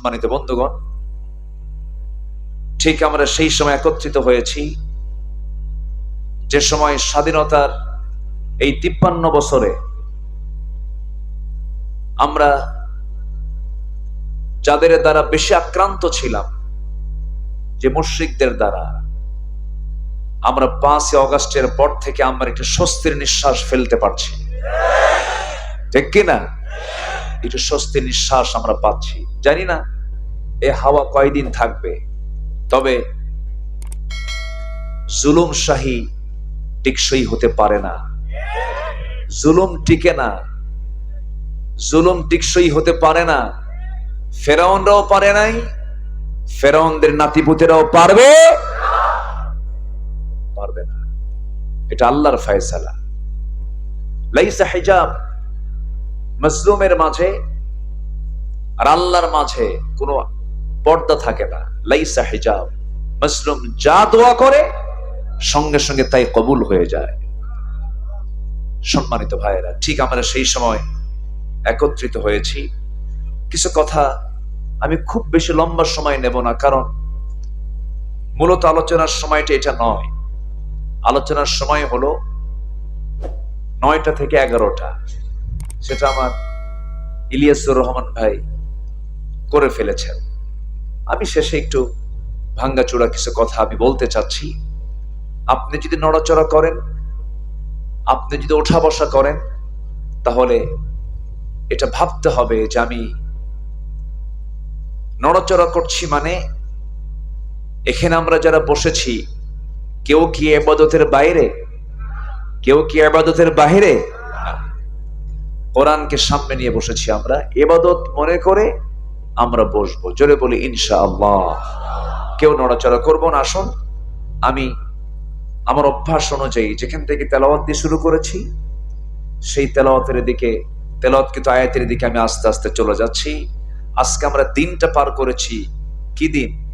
সম্মানিত বন্ধুগণ, ঠিক আমরা সেই সময় একত্রিত হয়েছি যে সময় স্বাধীনতার এই তিপ্পান্ন বছরে আমরা যাদের দ্বারা বেশি আক্রান্ত ছিলাম, যে মুশ্রিকদের দ্বারা, আমরা পাঁচই অগাস্টের পর থেকে আমরা একটু স্বস্তির নিঃশ্বাস ফেলতে পারছি। ঠিক কিনা? একটু স্বস্তির নিঃশ্বাস আমরা পাচ্ছি। জানি না এ হাওয়া কয়দিন থাকবে। তবে জুলুম শাহী টিকসই হতে পারে না। জুলুম টিকে না। জুলুম টিকসই হতে পারে না। ফেরাউনরাও পারে নাই। ফেরাউনদের নাতিপুতেরাও পারবে। পারবে না। এটা আল্লাহর ফয়সালা। লাইসা হিজাব মজলুমের মাঝে আর আল্লাহর মাঝে কোনো পর্দা থাকে না। লাইসা হিজাব। মজলুম যা দোয়া করে, সঙ্গে সঙ্গে তাই কবুল হয়ে যায়। সম্মানিত ভাইয়েরা, ঠিক আমরা সেই সময় একত্রিত হয়েছি। কিছু কথা আমি খুব বেশি লম্বা সময় নেব না, কারণ মূলত আলোচনার সময়টা এটা নয়। আলোচনার সময় হলো নয়টা থেকে এগারোটা। সেটা আমার ইলিয়াসুর রহমান ভাই করে ফেলেছেন। আমি শেষে একটু ভাঙ্গাচোরা কিছু কথা আমি বলতে চাচ্ছি। আপনি যদি নড়াচড়া করেন, আপনি যদি ওঠা বসা করেন, তাহলে এটা ভাবতে হবে যে আমি নড়াচড়া করছি মানে এখানে আমরা যারা বসেছি, কেউ কি এবাদতের বাইরে? কেউ কি এবাদতের বাহিরে? না। কোরআনকে সামনে নিয়ে বসেছি আমরা। এবাদত মনে করে আমরা বসবো। জোরে বলি ইনশা আল্লাহ কেউ নড়াচড়া করব না, আসুন। আমি আমার অভ্যাস অনুযায়ী যেখান থেকে তেলাওয়াত দিয়ে শুরু করেছি, সেই তেলাওয়াতের দিকে তেলাওয়াত কিন্তু আয়াতের দিকে আমি আস্তে আস্তে চলে যাচ্ছি। আজকে আমরা দিনটা পার করেছি। কি দিন?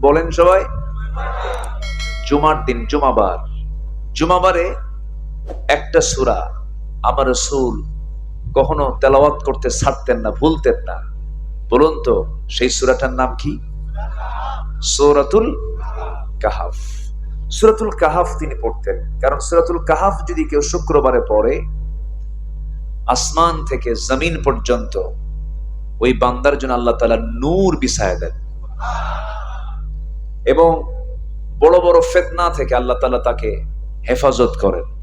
বলেন সবাই। জুমার দিন, জুমাবার। জুমাবারে একটা সুরা। আমার রসুল কখনো তেলাওয়াত করতে ছাড়তেন না, ভুলতেন না। বলুন তো, সেই সুরাটার নাম কি? সৌরাতুল কাহাফ। সুরাতুল কাহাফ তিনি পড়তেন। কারণ সুরাতুল কাহাফ যদি কেউ শুক্রবারে পড়ে, আসমান থেকে জমিন পর্যন্ত ওই বান্দার জন্য আল্লাহ তালা নূর বিছায় দেন। এবং বড় বড় ফেতনা থেকে আল্লাহ তালা তাকে হেফাজত করেন।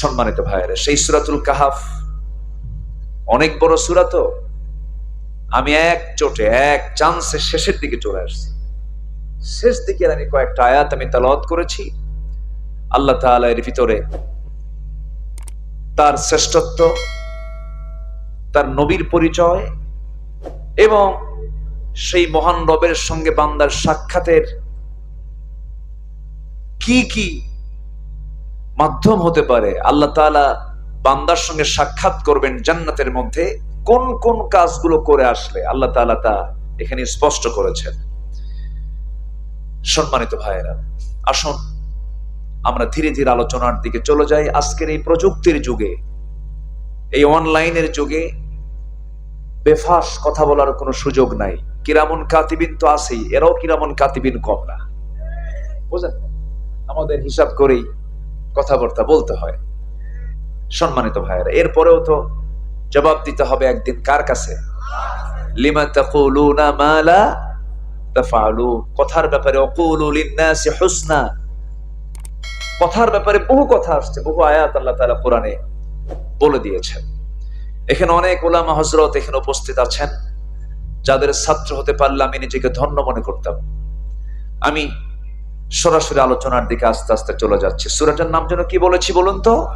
সম্মানিত ভাইয়েরা, সেই সুরাতুল কাহাফ, অনেক বড় সুরা তো। আমি এক চোটে, এক চান্সে শেষের দিকে চলে আসছি। শেষ দিকে আমি কয়েকটা আয়াত আমি তালাওয়াত করেছি। আল্লাহ তাআলা এর ভিতরে তার শ্রেষ্ঠত্ব, তার নবীর পরিচয় এবং সেই মহান রবের সঙ্গে বান্দার সাক্ষাতের কি কি মাধ্যম হতে পারে, আল্লাহ তাআলা বান্দার সঙ্গে সাক্ষাৎ করবেন জান্নাতের মধ্যে, কোন কোন কাজগুলো করে আসলে আল্লাহ তাআলা তা এখানে স্পষ্ট করেছেন। সম্মানিত ভাইয়েরা, আসুন আমরা ধীরে ধীরে আলোচনার দিকে চলে যাই। আজকের এই প্রযুক্তির যুগে, এই অনলাইনের যুগে বেফাস কথা বলার কোনো সুযোগ নাই। কিরামন কাতিবিন তো আছেই, এরাও কিরামন কাতিবিন কম না। বুঝেন আমাদের হিসাব করেই কথাবার্তা বলতে হয়। সম্মানিত ভাইয়েরা, এরপরেও তো জবাব দিতে হবে একদিন কার কাছে? লিমা তাকুলুনা মা লা কথার ব্যাপারে অকুলু লিন্নাসি কথার ব্যাপারে বহু কথা আসছে, বহু আয়াত আল্লাহ তাআলা কোরআনে বলে দিয়েছেন। এখানে অনেক ওলামা হজরত এখানে উপস্থিত আছেন। যাদের ছাত্র হতে পারলে আমি নিজেকে ধন্য মনে করতাম। আমি সরাসরি আলোচনার দিকে আস্তে আস্তে চলে যাচ্ছে। সুরাটার নাম যেন কি বলেছি বলুন তো?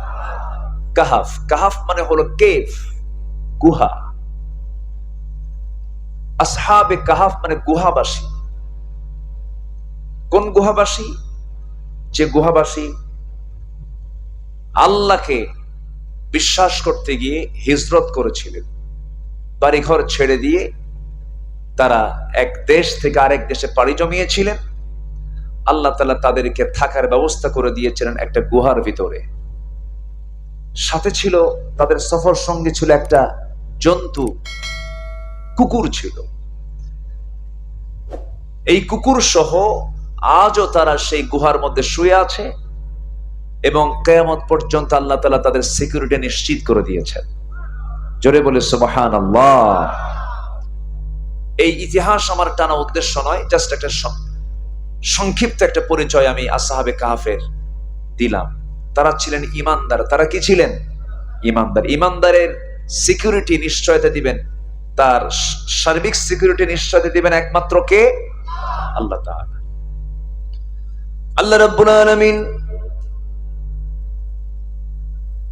কাহাফ। কাহাফ মানে হলো কেভ গুহা। আসহাবে কাহাফ মানে গুহাবাসী। কোন গুহাবাসী? যে গুহাবাসী আল্লাহকে বিশ্বাস করতে গিয়ে হিজরত করেছিলেন। বাড়িঘর ছেড়ে দিয়ে তারা এক দেশ থেকে আরেক দেশে পাড়ি জমিয়েছিলেন। আল্লাহ তালা তাদেরকে থাকার ব্যবস্থা করে দিয়েছিলেন একটা গুহার ভিতরে। সাথে ছিল তাদের সফর সঙ্গে ছিল একটা জন্তু, কুকুর ছিল। এই কুকুর সহ আজও তারা সেই গুহার মধ্যে শুয়ে আছে এবং কেয়ামত পর্যন্ত আল্লাহ তালা তাদের সিকিউরিটি নিশ্চিত করে দিয়েছেন। জোরে বলে সুবহান আল্লাহ এই ইতিহাস আমার টানা উদ্দেশ্য নয় জাস্ট একটা সংক্ষিপ্ত একটা পরিচয় আমি আসাহাবে কাহাফের দিলাম। তারা ছিলেন ইমানদার। তারা কি ছিলেন? ইমানদার। ইমানদারের সিকিউরিটি নিশ্চয়তা দিবেন। তার সার্বিক সিকিউরিটি নিশ্চয়তা দিবেন একমাত্র কে? আল্লাহ আল্লাহ রাব্বুল আলামিন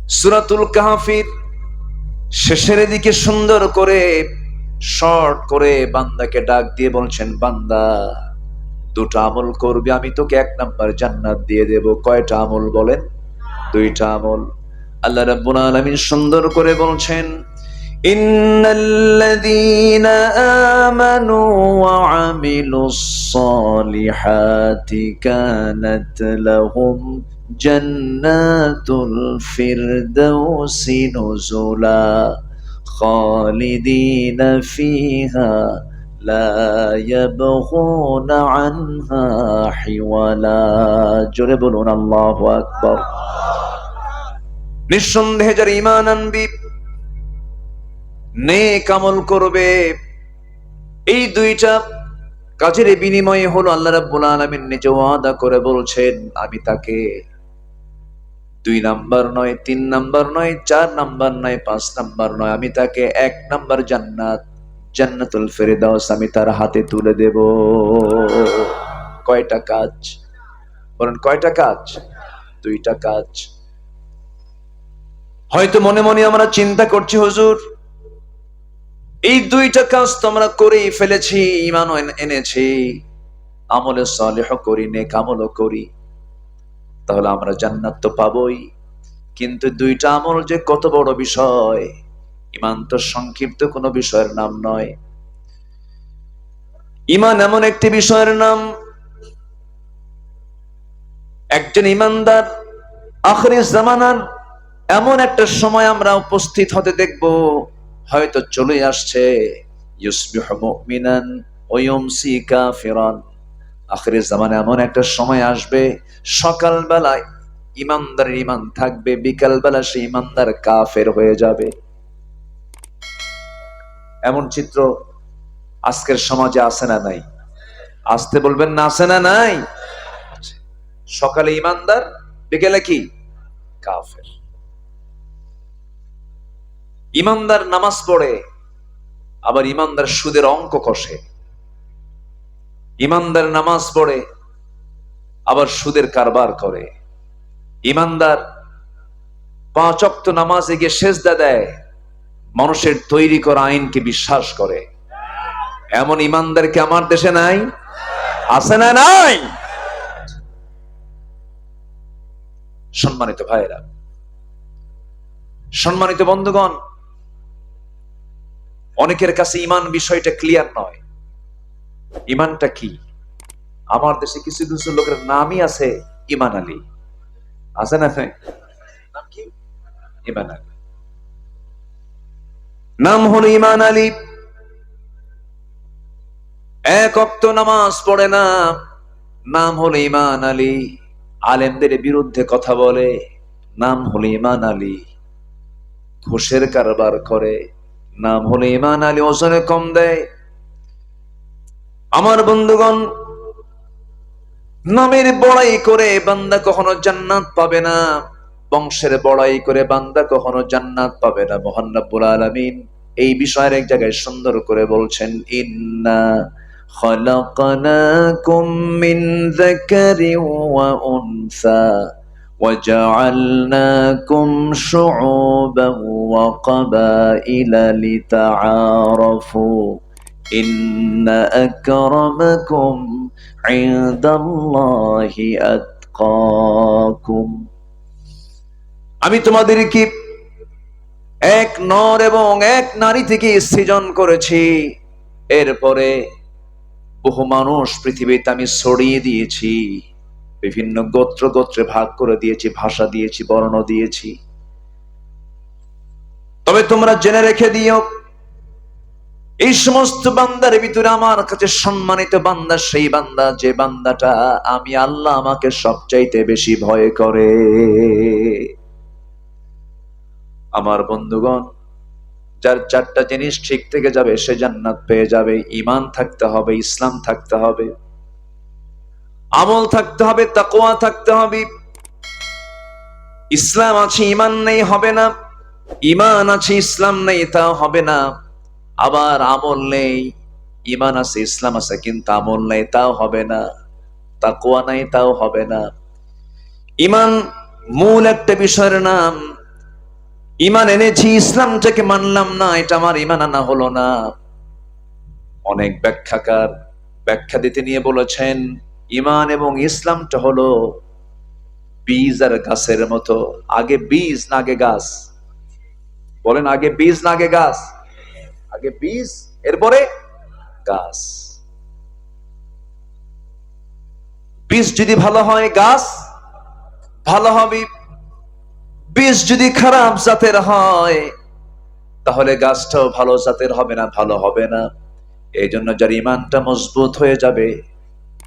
সূরাতুল কাহফির শেষের দিকে সুন্দর করে, শর্ট করে বান্দাকে ডাক দিয়ে বলছেন, বান্দা। দুটো আমল করবে, আমি তোকে এক নাম্বার জান্নাত দিয়ে দেব। কয়টা আমল বলেন? দুইটা আমল। আল্লাহ রাব্বুল আলামিন সুন্দর করে বলছেন খালিদিনা ফিহা জোরে বলুন নিঃসন্দেহে যারা ইমান আনবি নে কামল করবে, এই দুইটা কাজের বিনিময়ে হলো আল্লাহ রাব্বুল আলামিন নিজে ওয়াদা করে বলছেন, আমি তাকে দুই নাম্বার নয়, তিন নাম্বার নয়, চার নাম্বার নয়, পাঁচ নাম্বার নয়, আমি তাকে এক নাম্বার জান্নাত জান্নাতুল ফেরেদাউস আমি তার হাতে তুলে দেব। কয়টা কাজ? বলেন, কয়টা কাজ? দুইটা কাজ। হয়তো মনে মনে আমরা চিন্তা করছি, হুজুর, এই দুইটা কাজ তো আমরা করেই ফেলেছি ইমানও এনেছি। আমলে সালেহ করি, নেক আমলও করি। তাহলে আমরা জান্নাত তো পাবই। কিন্তু দুইটা আমল যে কত বড় বিষয়। ইমান তো সংক্ষিপ্ত, কোনো বিষয়ের নাম নয়। ইমান এমন একটি বিষয়ের নাম, একজন ইমানদার আখরি জামানার এমন একটা সময় আমরা উপস্থিত হতে দেখব, হয়তো চলে আসছে। ইউসবিহু মুমিনান ওয়া ইউমসি কাফিরান আখরি জামানে এমন একটা সময় আসবে, সকালবেলায় ইমানদারের ইমান থাকবে, বিকালবেলা সে ইমানদার কাফের হয়ে যাবে। এমন চিত্র আজকের সমাজে আছে না নাই? আসতে বলবেন না, আছে না নাই? সকালে ইমানদার, বিকেলে কি? কাফের। ইমানদার নামাজ পড়ে, আবার ইমানদার সুদের অঙ্ক কষে। ইমানদার নামাজ পড়ে, আবার সুদের কারবার করে। ইমানদার পাঁচ নামাজে গিয়ে সেজদা দেয় মানুষের তৈরি করা আইনকে বিশ্বাস করে। এমন ইমানদার কি আমার দেশে নাই? আছে না নাই? সম্মানিত ভাইরা সম্মানিত বন্ধুগণ, অনেকের কাছে ইমান বিষয়টা ক্লিয়ার নয়। ইমানটা কি? আমার দেশে কিছু কিছু লোকের নামই আছে ইমান আলী। আছে না ইমান আলী। নাম হলো ইমান আলী। এক অক্ত নামাজ পড়ে না, নাম হলো ইমান আলী। আলেমদের বিরুদ্ধে কথা বলে, নাম হলো ইমান আলী। ঘুষের কারবার করে, নাম হলো ইমান আলী, ওজনে কম দেয়। আমার বন্ধুগণ, নামের বড়াই করে বান্দা কখনো জান্নাত পাবে না। বংশের বড়াই করে বান্দা কখনো জান্নাত পাবে না মোহান রব্বুল আলামিন এই বিষয়ের এক জায়গায় সুন্দর করে বলছেন ইন্না خلقناكم من ذكر وأنثى وجعلناكم شعوبا وقبائل لتعارفوا إن أكرمكم عند الله أتقاكم আমি তোমাদেরকে এক নর এবং এক নারী থেকে সৃজন করেছি? এরপরে বহু মানুষ পৃথিবীতে আমি ছড়িয়ে দিয়েছি, বিভিন্ন গোত্র গোত্রে ভাগ করে দিয়েছি, ভাষা দিয়েছি, বর্ণ দিয়েছি। তবে তোমরা জেনে রেখে দিও, এই সমস্ত বান্দার ভিতরে আমার কাছে সম্মানিত বান্দা সেই বান্দা, যে বান্দাটা আমি আল্লাহ আমাকে সবচাইতে বেশি ভয় করে। আমার বন্ধুগণ, যার চারটা জিনিস ঠিক থেকে যাবে, সে জান্নাত পেয়ে যাবে ইমান থাকতে হবে, ইসলাম থাকতে হবে, আমল থাকতে হবে তাকোয়া থাকতে হবে। ইসলাম আছে ইমান নেই, হবে না। ইমান আছে, ইসলাম নেই, তা হবে না। আবার আমল নেই ইমান আছে, ইসলাম আছে, কিন্তু আমল নেই, তাও হবে না। তাকোয়া নাই, তাও হবে না। ইমান মূল একটা বিষয়ের নাম ইমান এনেছি ইসলামটাকে মানলাম না, এটা আমার ইমান আনা হলো না। অনেক ব্যাখ্যাকার ব্যাখ্যা দিতে নিয়ে বলেছেন, ইমান এবং ইসলামটা হলো বীজ আর গাছের মতো। আগে বীজ, না আগে গাছ। বলেন, আগে বীজ, না আগে গাছ? আগে বীজ, এরপরে গাছ। বীজ যদি ভালো হয়, গাছ ভালো হবে বীজ যদি খারাপ জাতের হয়, তাহলে গাছটাও ভালো জাতের হবে না, ভালো হবে না। এই জন্য যার ইমানটা মজবুত হয়ে যাবে,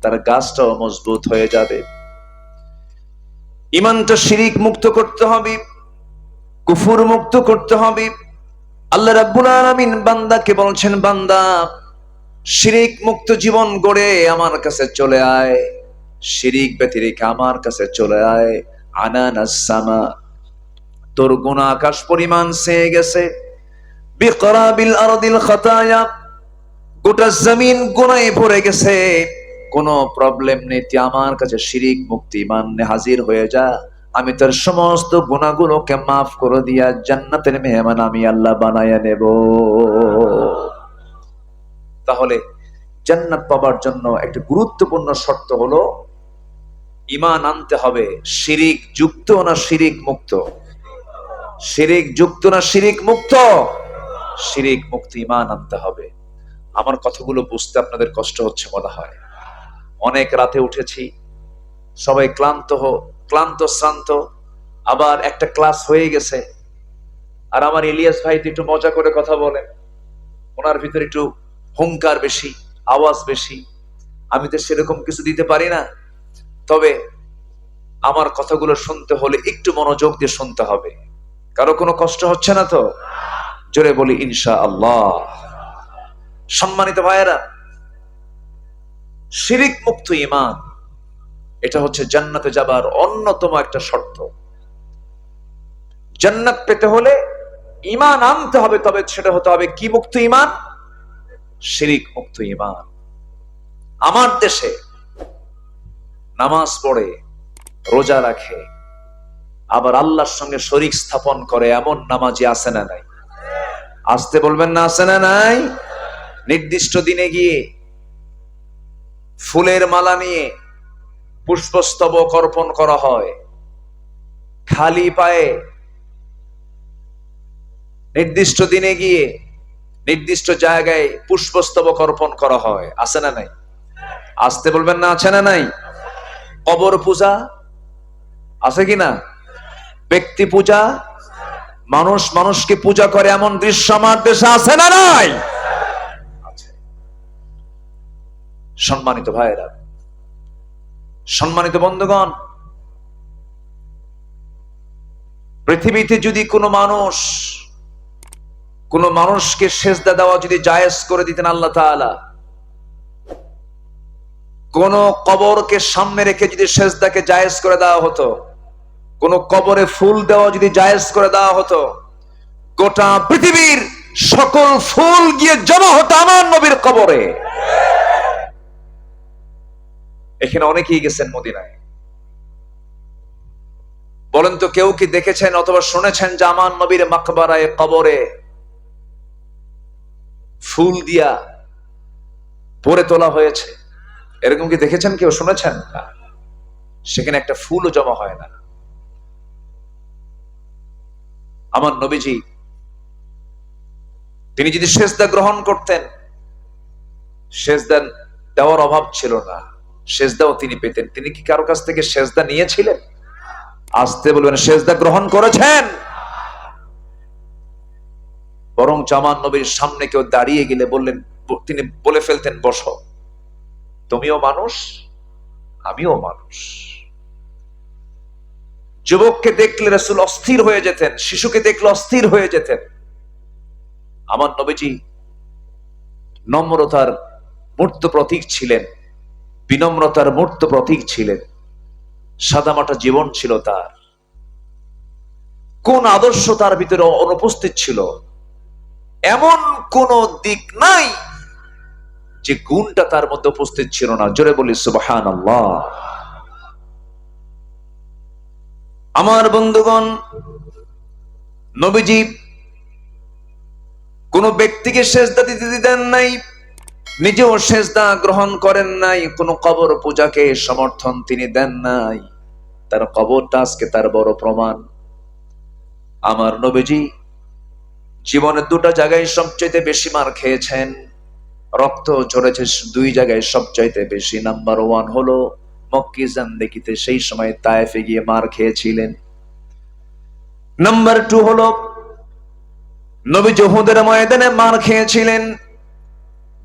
তার গাছটাও মজবুত হয়ে যাবে। ইমানটা শিরিক মুক্ত করতে হবে, কুফুর মুক্ত করতে হবে। আল্লাহ রাব্বুল আলামিন বান্দাকে বলছেন, বান্দা, শিরিক মুক্ত জীবন গড়ে আমার কাছে চলে আয়। শিরিক ব্যতিরিক আমার কাছে চলে আয়। আনানাস সামা তোর গুণা আকাশ পরিমাণ সেয়ে গেছে। গোটা জমিন গুনায় ভরে গেছে। কোনো প্রবলেম নেই, তুই আমার কাছে শিরিক, মুক্তি মান্যে হাজির হয়ে যা। আমি তার সমস্ত গুণাগুলোকে মাফ করে দিয়া জান্নাতের মেহমান আমি আল্লাহ বানায়া নেব। তাহলে জান্নাত পাবার জন্য একটা গুরুত্বপূর্ণ শর্ত হলো ইমান আনতে হবে, শিরিক যুক্ত না শিরিক মুক্ত? শিরিক যুক্ত না শিরিক মুক্ত? শিরিক মুক্ত ইমান আনতে হবে। আমার কথাগুলো বুঝতে আপনাদের কষ্ট হচ্ছে মনে হয়। অনেক রাতে উঠেছি, সবাই ক্লান্ত হো, ক্লান্ত, শ্রান্ত। আবার একটা ক্লাস হয়ে গেছে। আর আমার ইলিয়াস ভাই একটু মজা করে কথা বলেন। ওনার ভিতরে একটু হুঙ্কার বেশি, আওয়াজ বেশি। আমি তো সেরকম কিছু দিতে পারি না। তবে আমার কথাগুলো শুনতে হলে একটু মনোযোগ দিয়ে শুনতে হবে। কারও কোনো কষ্ট হচ্ছে না তো? জোরে বলি ইনশা আল্লাহ সম্মানিত ভাইয়েরা, শিরিক মুক্ত ইমান এটা হচ্ছে জান্নাতে যাবার অন্যতম একটা শর্ত। জান্নাত পেতে হলে ইমান আনতে হবে, তবে সেটা হতে হবে কি মুক্ত ইমান শিরিক মুক্ত ইমান আমার দেশে নামাজ পড়ে, রোজা রাখে আবার আল্লাহর সঙ্গে শরিক স্থাপন করে এমন নামাজি আছে না নাই? আসতে বলবেন না আছে না নাই? নির্দিষ্ট দিনে গিয়ে ফুলের মালা নিয়ে পুষ্পস্তবক অর্পণ করা হয়। খালি পায়ে নির্দিষ্ট দিনে গিয়ে নির্দিষ্ট জায়গায় পুষ্পস্তবক অর্পণ করা হয়। আছে না নাই? আসতে বলবেন না আছে না নাই? কবর পূজা আছে কি না? ব্যক্তি পূজা, মানুষ মানুষকে পূজা করে এমন দৃশ্য আমার দেশে আছে না নাই? সম্মানিত ভাইয়েরা, সম্মানিত বন্ধুগণ, পৃথিবীতে যদি কোনো মানুষ, কোন মানুষকে সেজদা দেওয়া যদি জায়েজ করে দিতেন আল্লাহ তাআলা, কোন কবরকে সামনে রেখে যদি সেজদাকে জায়েজ করে দেওয়া হতো কোন কবরে ফুল দেওয়া যদি জায়েজ করে দেওয়া হতো, গোটা পৃথিবীর সকল ফুল গিয়ে জমা হতো আমার নবীর কবরে। এখানে অনেকেই গেছেন মদিনায়। বলেন তো কেউ কি দেখেছেন অথবা শুনেছেন যে আমার নবীর মাকবারায় কবরে ফুল দিয়া পরে তোলা হয়েছে? এরকম কি দেখেছেন? কেউ শুনেছেন? সেখানে একটা ফুলও জমা হয় না। আমার নবীজি, তিনি যদি সেজদা গ্রহণ করতেন, সেজদা দেওয়ার অভাব ছিল না, সেজদাও তিনি পেতেন। তিনি কি কারও কাছ থেকে সেজদা নিয়েছিলেন? আসতে বলবেন, সেজদা গ্রহণ করেছেন। বরং জামান নবীর সামনে কেউ দাঁড়িয়ে গেলে বললেন, তিনি বলে ফেলতেন, বসো। তুমিও মানুষ, আমিও মানুষ। যুবককে দেখলে রসুল অস্থির হয়ে যেতেন, শিশুকে দেখলে অস্থির হয়ে যেতেন। আমার নবীজি নম্রতার মূর্ত প্রতীক ছিলেন, বিনম্রতার মূর্ত প্রতীক ছিলেন। সাদামাটা জীবন ছিল তার। কোন আদর্শ তার ভিতরে অনুপস্থিত ছিল? এমন কোন দিক নাই যে গুণটা তার মধ্যে উপস্থিত ছিল না। জোরে বলি সুবাহান আমার বন্ধুগণ, নবীজি, কোন ব্যক্তিকে সেজদা দিতে দেন নাই, নিজেও সেজদা গ্রহণ করেন নাই, কোন কবর পূজাকে সমর্থন তিনি দেন নাই। তার কবরটা আজকে তার বড় প্রমাণ। আমার নবীজি জীবনের দুটো জায়গায় সবচাইতে বেশি মার খেয়েছেন। রক্ত ঝরেছে দুই জায়গায় সবচাইতে বেশি। নাম্বার ওয়ান হলো মক্কি জান্দেকিতে সেই সময় তায়েফে গিয়ে মার খেয়েছিলেন। নাম্বার টু হলো, নবী জহুদের ময়দানে মার খেয়েছিলেন।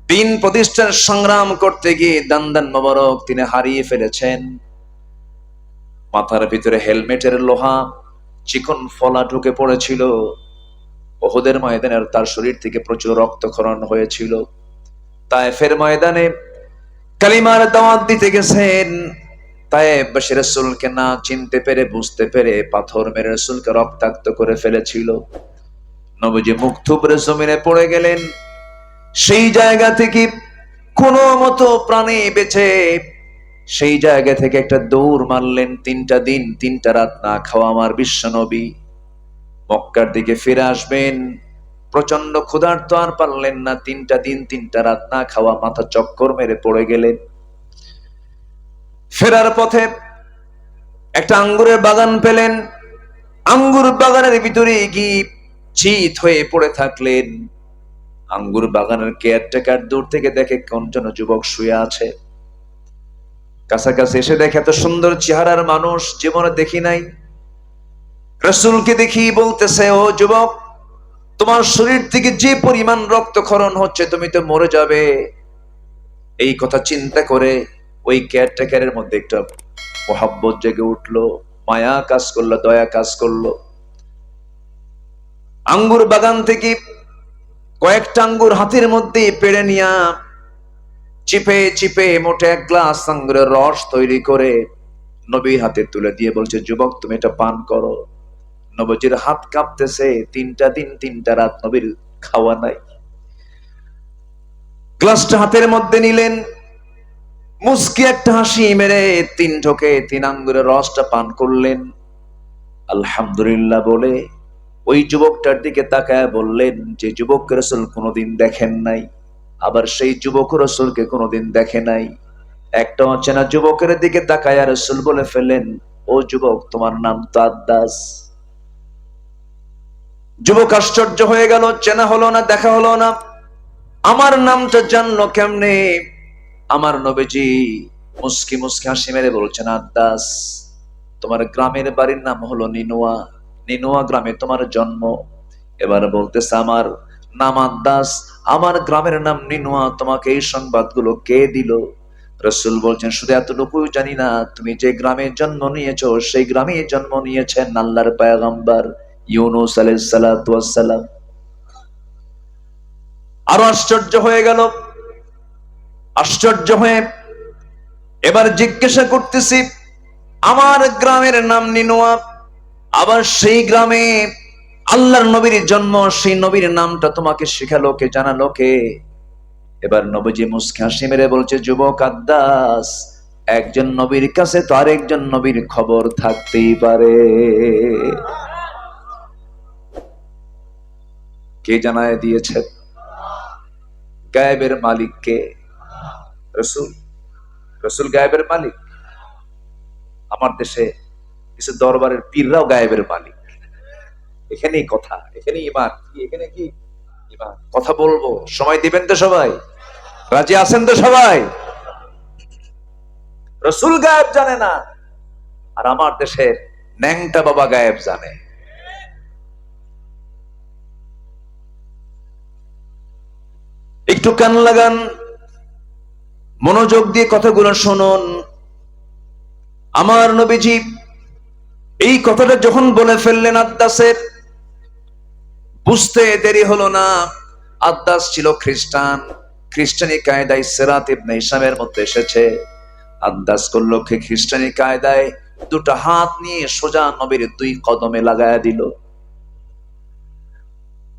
দিন প্রতিষ্ঠার সংগ্রাম করতে গিয়ে দান দান মোবারক তিনি হারিয়ে ফেলেছেন। মাথার ভিতরে হেলমেটের লোহা, চিকন ফলা ঢুকে পড়েছিল। ওহুদের ময়দানের তার শরীর থেকে প্রচুর রক্তক্ষরণ হয়েছিল। তায়েফের ময়দানে কালিমার দাওয়াত দিতে গেছেন। তায়েব সে রসুলকে না চিনতে পেরে, বুঝতে পেরে পাথর মেরে রসুলকে রক্তাক্ত করে ফেলেছিল। নবজি মুখ থুবড়ে জমিনে পড়ে গেলেন। সেই জায়গা থেকে কোনো মতো প্রাণী বেঁচে সেই জায়গা থেকে একটা দৌড় মারলেন তিনটা দিন, তিনটা রাত না খাওয়া আমার বিশ্ব নবী। মক্কার দিকে ফিরে আসবেন। প্রচণ্ড ক্ষুধার্ত আর পারলেন না, তিনটা দিন, তিনটা রাত না খাওয়া মাথা চক্কর মেরে পড়ে গেলেন। ফেরার পথে একটা আঙ্গুরের বাগান পেলেন। আঙ্গুর বাগানের ভিতরে গিয়ে চিত হয়ে পড়ে থাকলেন। আঙ্গুর বাগানের কেয়ারটেকার দূর থেকে দেখে কোন জন যুবক শুয়ে আছে। কাছাকাছি এসে দেখে এত সুন্দর চেহারার মানুষ, জীবনে দেখি নাই। রসুলকে দেখি বলতেছে, ও যুবক তোমার শরীর থেকে যে পরিমাণ রক্তক্ষরণ হচ্ছে, তুমি তো মরে যাবে। এই কথা চিন্তা করে ওই কেয়ারটেকারের মধ্যে একটা মহাব্বত জেগে উঠল, মায়া কাজ করল, দয়া কাজ করল। আঙ্গুর বাগান থেকে কয়েকটা আঙ্গুর হাতের মধ্যে পেড়ে নিয়া চিপে চিপে মোটে এক গ্লাস আঙ্গুরের রস তৈরি করে নবীর হাতে তুলে দিয়ে বলছে, যুবক, তুমি এটা পান করো। নবজির হাত কাঁপতেছে, তিনটা দিন তিনটা রাত নবীর খাওয়া নাই। গ্লাসটা হাতের মধ্যে নিলেন, মুস্কি একটা হাসি মেরে তিন ঢোকে তিন আঙ্গুরের রসটা পান করলেন। আলহামদুলিল্লাহ বলে, ওই যুবকটার দিকে তাকায় বললেন, যে যুবক রসুল কোনোদিন দেখেন নাই, আবার সেই যুবক রসুলকে কোনোদিন দেখে নাই। একটা অচেনা যুবকের দিকে তাকায় রসুল বলে ফেলেন, ও যুবক, তোমার নাম তো আদাস যুবক আশ্চর্য হয়ে গেল, চেনা হলো না, দেখা হলো না। আমার নামটা জানলো কেমনে? আমার নবীজি মুস্কি মুস্কি হাসি মেরে বলছেন, আদাস, তোমার গ্রামের বাড়ির নাম হলো নিনোয়া। নিনোয়া গ্রামে তোমার জন্ম। এবার বলতেছে আমার নাম আদাস, আমার গ্রামের নাম নিনোয়া। তোমাকে এই সংবাদগুলো কে দিল? রসুল বলছেন, শুধু এতটুকু জানি না, তুমি যে গ্রামে জন্ম নিয়েছো, সেই গ্রামে জন্ম নিয়েছেন আল্লাহর পায়গাম্বার। ইউনুস আলাইসালাম আরও আশ্চর্য হয়ে গেল। আশ্চর্য হয়ে এবার জিজ্ঞাসা করতেছি, আমার গ্রামের নাম নিনোয়া আবার সেই গ্রামে আল্লাহর নবীর জন্ম, সেই নবীর নামটা তোমাকে শেখালো কে, জানালো কে? এবার নবীজি মুসকে হাসি মেরে বলছে, যুবক আদাস একজন নবীর কাছে তো আরেকজন নবীর খবর থাকতেই পারে। কে জানায় দিয়েছে গায়েবের মালিক কে? রসুল। রসুল গায়েবের মালিক। আমার দেশে কিছু দরবারের পীররাও গায়েবের মালিক। এখানেই কথা, এখানেই ইমান কি, এখানে কি? ইমান কথা বলব। সময় দিবেন তো সবাই? রাজি আছেন তো সবাই? রসুল গায়েব জানে না, আর আমার দেশের ন্যাংটা বাবা গায়েব জানে। একটু কান লাগান, মনোযোগ দিয়ে কথাগুলো শুনুন। আমার নবীজি এই কথাটা যখন বলে ফেললেন আদ্দাসের, বুঝতে দেরি হলো না। আদ্দাস ছিল খ্রিস্টান, খ্রিস্টানি কায়দায় সেরাত ইবনে ইসলামের মধ্যে এসেছে। আন্দাজ করল কি খ্রিস্টানি কায়দায় দুটো হাত নিয়ে সোজা নবীর দুই কদমে লাগায়া দিল।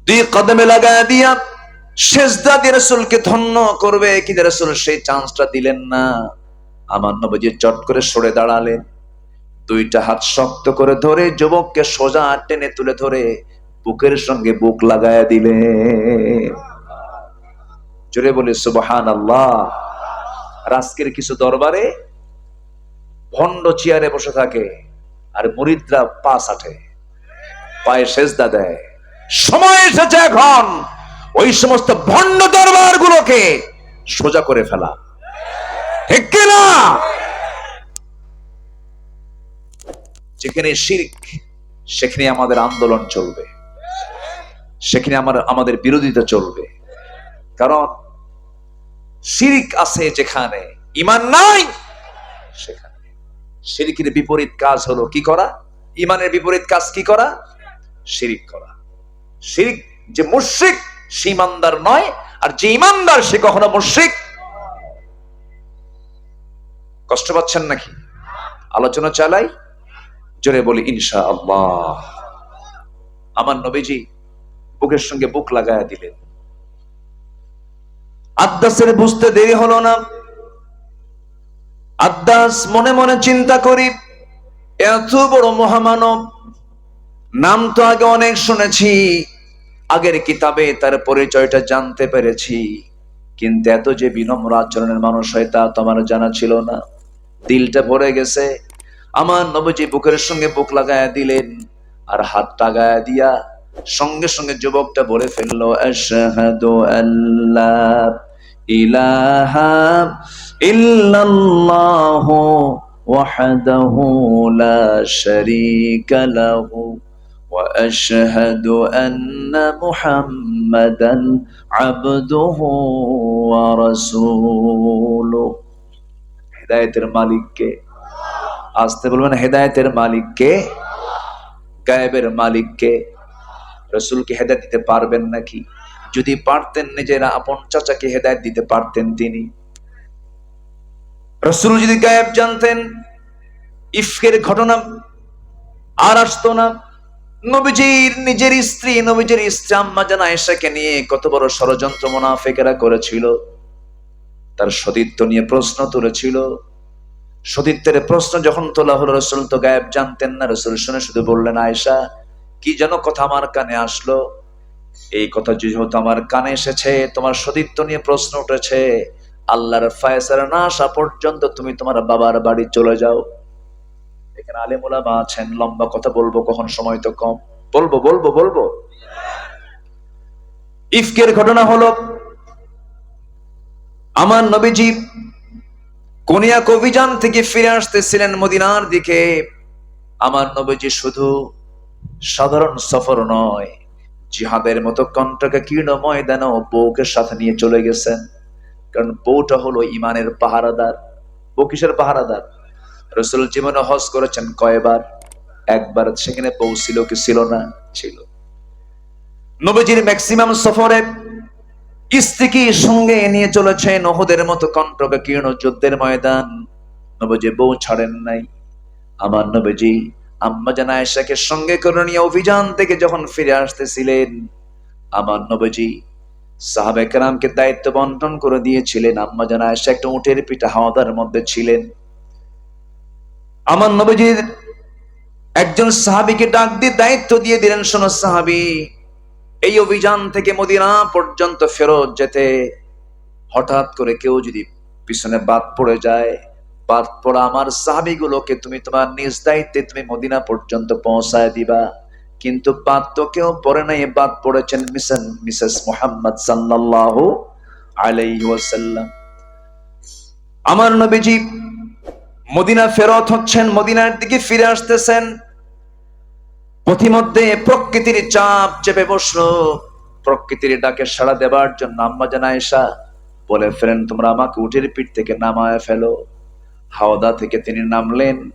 দুই কদমে লাগায়া দিয়া শেষদা দিয়ে রসুলকে ধন্য করবে। কিন্তু রসুল সেই চান্সটা দিলেন না। আমার নবীজি চট করে সরে দাঁড়ালেন। দুইটা হাত শক্ত করে ধরে যুবককে সোজা টেনে তুলে ধরে বুকের সঙ্গে বুক লাগায়া দিলে জোরে বলে সুবহান আল্লাহ রাজকের কিছু দরবারে ভণ্ড চেয়ারে বসে থাকে আর মুরিদরা পাস আঠে পায়ে সেজদা দেয়। সময় এসেছে এখন। ওই সমস্ত ভণ্ড দরবার গুলোকে সোজা করে ফেলা। ঠিক যেখানে শির্ক, সেখানে আমাদের আন্দোলন চলবে। সেখানে আমার, আমাদের বিরোধিতা চলবে। কারণ শিরিক আছে যেখানে, ইমান নাই সেখানে। শিরিকের বিপরীত কাজ হলো কি করা? ইমানের বিপরীত কাজ কি করা? শিরিক করা। শিরিক যে মুশরিক সে নয়, আর যে ইমানদার সে কখনো মুশরিক। কষ্ট পাচ্ছেন নাকি? আলোচনা চালাই, জোরে বলি ইনশা আল্লাহ আমার নবীজি বুকের সঙ্গে বুক লাগায়া দিলেন। আদ্দাসের বুঝতে দেরি হলো না। আদ্দাস মনে মনে চিন্তা করি, এত বড় মহামানব, নাম তো আগে অনেক শুনেছি। আগের কিতাবে তার পরিচয়টা জানতে পেরেছি। কিন্তু এত যে বিনম্র আচরণের মানুষ হয় তা তো আমার জানা ছিল না। দিলটা ভরে গেছে। আমার নবজি বুকের সঙ্গে বুক লাগায়া দিলেন আর হাতটা গায়া দিয়া সঙ্গে সঙ্গে যুবকটা বলে ফেলল, আশহাদু আল্লাহ ইলাহা ইল্লাল্লাহু লা واشهد ان محمدا عبده ورسوله হেদায়েতের মালিক কে আসতে বলবেন হেদায়েতের মালিক কে গায়েবের মালিক কে রসুলকে হেদায়ত দিতে পারবেন নাকি যদি পারতেন নিজেরা আপন চাচাকে হেদায়ত দিতে পারতেন তিনি রসুল যদি গায়েব জানতেন ইফকের ঘটনা আর আসতো না নবীজির নিজের স্ত্রী, নবীজির স্ত্রী আম্মা জানা নিয়ে কত বড় ষড়যন্ত্র মোনাফেকেরা করেছিল। তার সতীত্ব নিয়ে প্রশ্ন তুলেছিল। সতীত্বের প্রশ্ন যখন তোলা হলো, রসুল তো গায়েব জানতেন না। রসুল শুনে শুধু বললেন, আয়েশা, কি যেন কথা আমার কানে আসলো? এই কথা যেহেতু আমার কানে এসেছে, তোমার সতীত্ব নিয়ে প্রশ্ন উঠেছে। আল্লাহর ফায়সারা না আসা পর্যন্ত তুমি তোমার বাবার বাড়ি চলে যাও। এখানে আলেমুলা মা আছেন, লম্বা কথা বলব, কখন সময় তো কম। বলব বলব বলব। ইফকের ঘটনা হলো, আমার নবীজি কোনিয়াক অভিযান থেকে ফিরে আসতেছিলেন মদিনার দিকে। আমার নবীজি শুধু সাধারণ সফর নয়, জিহাদের মতো কণ্ঠকে কীর্ণ ময়দানে বউকে সাথে নিয়ে চলে গেছেন। কারণ বউটা হলো ইমানের পাহারাদার, বউ কিসের পাহারাদার? রসুল জীবনে হজ করেছেন কয়বার? একবার সেখানে পৌঁছিল কি ছিল না? ছিল। নবীজির ম্যাক্সিমাম সফরে স্ত্রীকে সঙ্গে নিয়ে চলেছে নহদের মতো কণ্ঠকে কীর্ণ যুদ্ধের ময়দান। নবজি বউ ছাড়েন নাই। আমার নবীজি আম্মা জানা আয়েশাকে সঙ্গে করে নিয়ে অভিযান থেকে যখন ফিরে আসতেছিলেন, আমার নবীজি সাহাবে কেরামকে দায়িত্ব বন্টন করে দিয়েছিলেন। আম্মা জানা আয়েশা একটা উঠের পিঠা হাওয়াদার মধ্যে ছিলেন। আমার নবীজির একজন সাহাবিকে ডাক দিয়ে দায়িত্ব দিয়ে দিলেন, শোনো সাহাবি, এই অভিযান থেকে মদিনা পর্যন্ত ফেরত যেতে হঠাৎ করে কেউ যদি পিছনে বাদ পড়ে যায়, বাদ পড়া আমার সাহাবিগুলোকে তুমি তোমার নিজ দায়িত্বে তুমি মদিনা পর্যন্ত পৌঁছায় দিবা। কিন্তু বাদ তো কেউ পড়ে নাই, বাদ পড়েছেন মিসেন মিসেস মোহাম্মদ সাল্লাল্লাহু ওয়াসাল্লাম। আমার নবীজি মদিনা ফেরত হচ্ছেন, মদিনার দিকে ফিরে আসতেছেন। পথিমধ্যে প্রকৃতির চাপ চেপে বসল। প্রকৃতির ডাকে সাড়া দেবার জন্য আম্মা জানা এসা বলে ফেলেন তোমরা আমাকে উঠের পিঠ থেকে নামায় ফেলো। হাওদা থেকে তিনি নামলেন,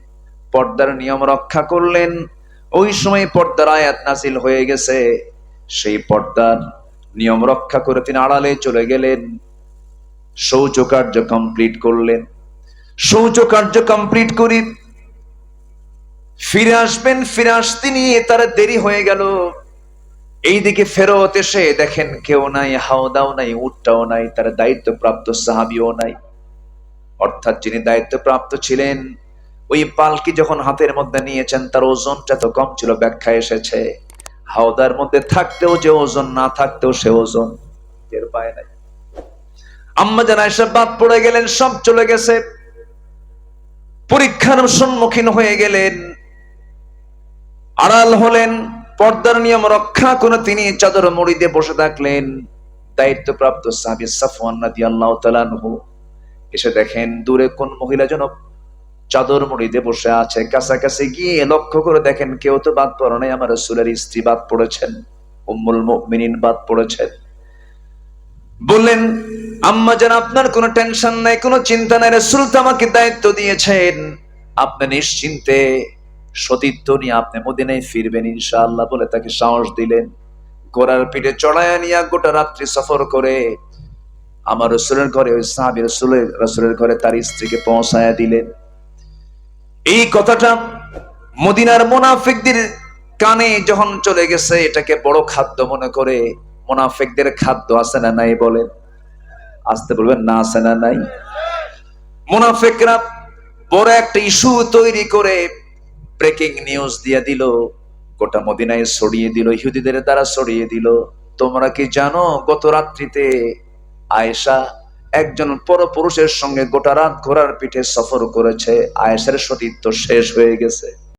পর্দার নিয়ম রক্ষা করলেন। ওই সময় পর্দার আয়াত নাসিল হয়ে গেছে। সেই পর্দার নিয়ম রক্ষা করে তিনি আড়ালে চলে গেলেন। শৌচ কার্য কমপ্লিট করলেন। শৌচ কার্য কমপ্লিট করি। ফিরে আসবেন, ফিরে আসতে নিয়ে তার দেরি হয়ে গেল। এইদিকে ফেরত এসে দেখেন কেউ নাই, হাওদাও নাই উঠটাও নাই, তার দায়িত্বপ্রাপ্ত সাহাবিও নাই। অর্থাৎ যিনি দায়িত্বপ্রাপ্ত ছিলেন, ওই পালকি যখন হাতের মধ্যে নিয়েছেন, তার ওজনটা তো কম ছিল ব্যাখ্যা এসেছে। হাওদার মধ্যে থাকতেও যে ওজন, না থাকতেও সে ওজন টের পায় নাই। আম্মা জানা এসব বাদ পড়ে গেলেন, সব চলে গেছে। পরীক্ষার সম্মুখীন হয়ে গেলেন। আড়াল হলেন, পর্দার নিয়ম রক্ষা করে তিনি চাদর দিয়ে বসে থাকলেন। দায়িত্বপ্রাপ্ত সাহাবী তাআলা আনহু এসে দেখেন, দূরে কোন মহিলা যেন চাদর দিয়ে বসে আছে। কাছাকাছি গিয়ে লক্ষ্য করে দেখেন, কেউ তো বাদ পড়ে নাই, আমার রাসূলের স্ত্রী বাদ পড়েছেন, উম্মুল মুমিনিন বাদ পড়েছেন। বললেন, আম্মা যেন আপনার কোনো টেনশন নাই, কোনো চিন্তা নাই রাসূল তো আমাকে দায়িত্ব দিয়েছেন। আপনি নিশ্চিন্তে সতীত্ব নিয়ে আপনি মদিনায় ফিরবেন, ইনশাআল্লাহ, বলে তাকে সাহস দিলেন। ঘোড়ার পিঠে চড়াইয়া নিয়ে গোটা রাত্রি সফর করে আমার রসুলের ঘরে, ওই সাহাবি রসুলের রসুলের ঘরে তার স্ত্রীকে পৌঁছায়া দিলেন। এই কথাটা মদিনার মোনাফিকদের কানে যখন চলে গেছে, এটাকে বড় খাদ্য মনে করে মোনাফিকদের খাদ্য আছে না নাই বলেন? আসতে বলবেন, না আছে না নাই? মোনাফিকরা বড় একটা ইস্যু তৈরি করে ব্রেকিং নিউজ দিয়ে দিল, গোটা মদিনায় ছড়িয়ে দিল, ইহুদিদের দ্বারা ছড়িয়ে দিল। তোমরা কি জানো, গত রাত্রিতে আয়েশা একজন পরপুরুষের সঙ্গে গোটা রাত ঘোড়ার পিঠে সফর করেছে, আয়েশার সতীত্ব শেষ হয়ে গেছে।